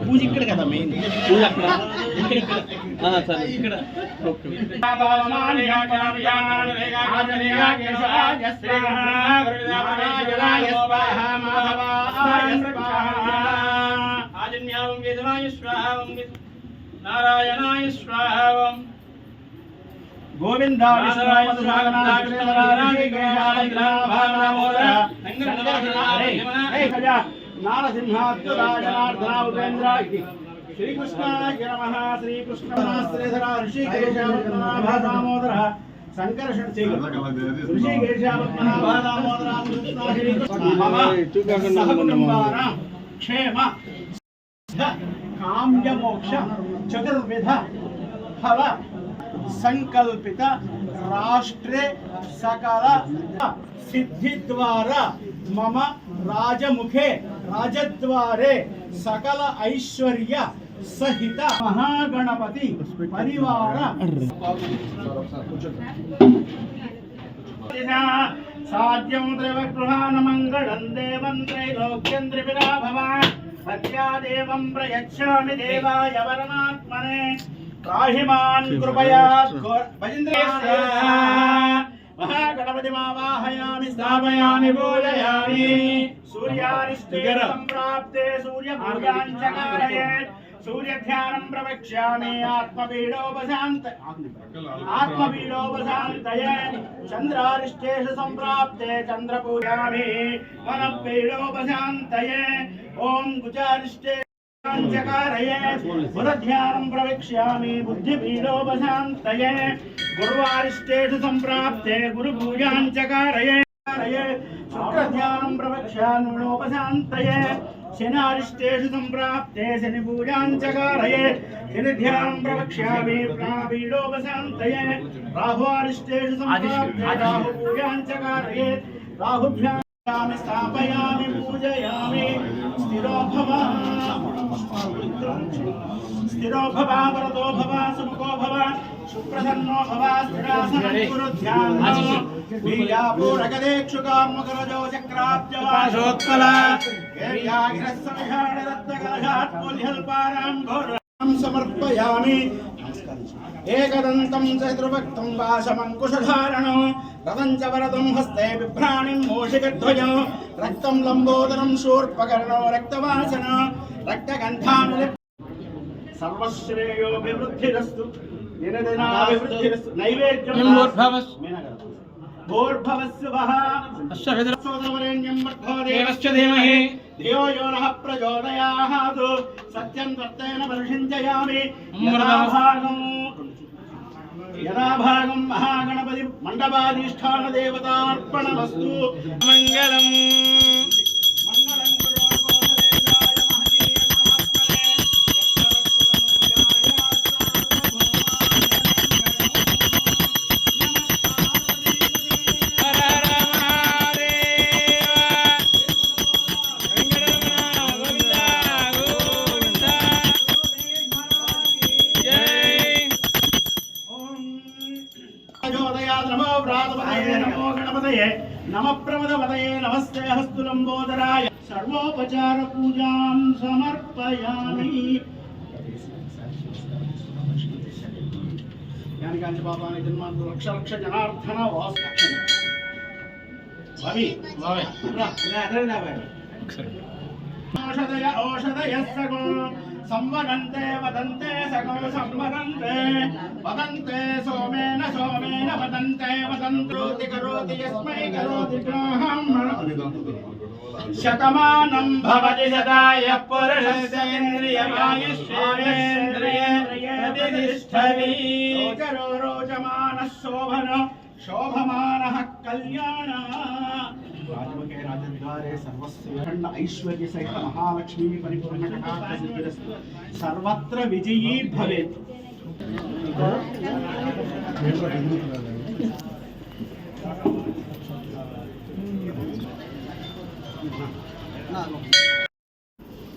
పూజ ఇక్కడ కదా మెయిన్ పూజ అక్కడ. ఇక్కడ సరే. ఇక్కడ. నారాయణాయ స్వాహం గోవింద నారసింహాత్మరాజనార్దన ఉపేంద్ర శ్రీకృష్ణాయ నమ శ్రీకృష్ణ ఋషికేశామోదర సంకర్షణ ఋషికేశామోదర సహకుటుంబానాం క్షేమ కామ్యమోక్ష చతుర్విధ ఫల సంకల్పిత రాష్ట్రే సకల సిద్ధి ద్వారా మమ రాజముఖే రాజద్వారే సకల ఐశ్వర్య సహిత మహాగణపతి పరివార సాధ్యం త్రివగృహాన మంగళం దేవం త్రైలోక్యం త్రిపిరాభవ సత్యాదేవం ప్రయచ్చామి దేవాయ పరమాత్మనే రాహిమాన్ त्राहिमान् कृपया महागणपति मावाहयामि स्थापयामि बोधयामि सूर्यारिष्टिगरं प्राप्ते सूर्यभूताञ्चकारयेत् सूर्यध्यानं प्रवक्ष्यामि आत्मपीडोपशान्त आत्मपीडोपशान्तये। सम्प्राप्ते चन्द्रपूजामि ॐ गुजारिष्टे चकारये बुधध्यानं प्रवक्ष्यामि बुद्धिपीडोपशान्तये। गुरुवारिष्ठेषु सम्प्राप्ते गुरुभूजां चकारये शुक्रध्यानं प्रवक्ष्यानुणोपशान्तये शनारिष्टेषु सम्प्राप्ते शनिपूजां चकारये शनिध्यानं प्रवक्ष्यामि प्रापीडोपशान्तये। राहुवारिष्टेषु सम्प्राप्ते स्थापयामि, पूजयामि। स्थिरो भव स्थिरो भव वरदो भव, सुमुखो भव, सुप्रसन्नो भव स्थिरासनगुरुध्यानो बीजापूरगदेक्षुकामुकरजो चक्राब्जवाशोत्कला समर्पयामि। ఏకదంతం చతుర్భక్తం వాసమంకుశధారణం రథం చ వరదం హస్తే బిభ్రాణిం మూషికధ్వజం. రక్తం లంబోదరం శూర్పకర్ణో రక్తవాసన. రక్తగంధానులి సర్వశ్రేయోభివృద్ధిరస్తు. దినదినాభివృద్ధిరస్తు నైవేద్యం ధియో యో నః ప్రచోదయాత్ సత్యం త్వత్తేన పరిషించయామి అమృతమస్తు. యథాభాగం మహాగణపతి మండపాధిష్టాన దేవతార్పణమస్తు. మంగళం. మంగళం గణపతయే నమ ప్రమదపదయే నమస్తే హస్తులంబోదరాయ సర్వోపచార పూజాం సమర్పయామి యానికాంచి పాపాని జన్మాంతు లక్ష లక్ష జనార్దన వాస్తక్షణ ఓషధయ ఓషధయ సగో. సంవదంతే వదంతే సగో సంవదంతే. వదంతే సోమేన సోమేన వదంతే వదంతోతి కరోతి యస్మై కరోతి శతమానం భవతి సదాయ పురుషేంద్రియమాయుష్యేంద్రియేంద్రియతిష్టతి రోచరో రోచమానః శోభన శోభమానః కళ్యాణ రాజముఖే రాజవిహారే సర్వస్వ ఖండ ఐశ్వర్య సహిత మహాలక్ష్మీ పరిపూర్ణ కటాక్ష సిద్ధిరస్తు సర్వత్ర విజయీ భవేత్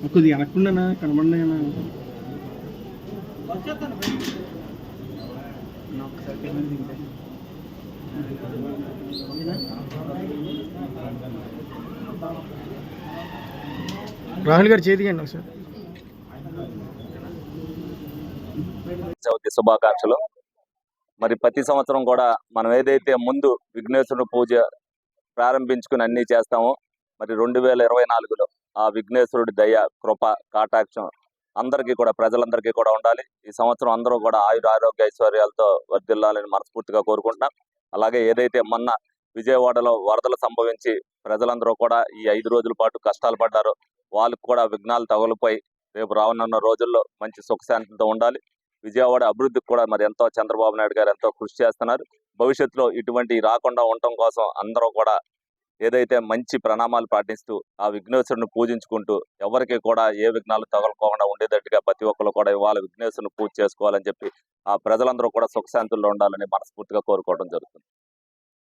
కొద్దిగా అనకుండా కనబడినా రాహుల్ గారు చేతికండి ఒకసారి. చవితి శుభాకాంక్షలు. మరి ప్రతి సంవత్సరం కూడా మనం ఏదైతే ముందు విఘ్నేశ్వరుని పూజ ప్రారంభించుకుని అన్నీ చేస్తామో మరి రెండు వేల ఇరవై నాలుగులో ఆ విఘ్నేశ్వరుడి దయ కృప కాటాక్షం అందరికీ కూడా ప్రజలందరికీ కూడా ఉండాలి. ఈ సంవత్సరం అందరూ కూడా ఆయుర ఆరోగ్య ఐశ్వర్యాలతో వర్ధిల్లాలని మనస్ఫూర్తిగా కోరుకుంటున్నాం. అలాగే ఏదైతే మొన్న విజయవాడలో వరదలు సంభవించి ప్రజలందరూ కూడా ఈ ఐదు రోజుల పాటు కష్టాలు పడ్డారో. వాళ్ళకు కూడా విఘ్నాలు తగులుపోయి రేపు రానున్న రోజుల్లో మంచి సుఖశాంతితో ఉండాలి. విజయవాడ అభివృద్ధికి కూడా మరి ఎంతో చంద్రబాబు నాయుడు గారు ఎంతో కృషి చేస్తున్నారు. భవిష్యత్తులో ఇటువంటి రాకుండా ఉండటం కోసం అందరూ కూడా ఏదైతే మంచి ప్రణామాలు పాటిస్తూ ఆ విఘ్నేశ్వరుని పూజించుకుంటూ ఎవరికి కూడా ఏ విఘ్నాలు తగలకోకుండా ఉండేటట్టుగా ప్రతి ఒక్కరు కూడా ఇవాళ విఘ్నేశ్వరుని పూజ చేసుకోవాలని చెప్పి ఆ ప్రజలందరూ కూడా సుఖశాంతుల్లో ఉండాలని మనస్ఫూర్తిగా కోరుకోవడం జరుగుతుంది.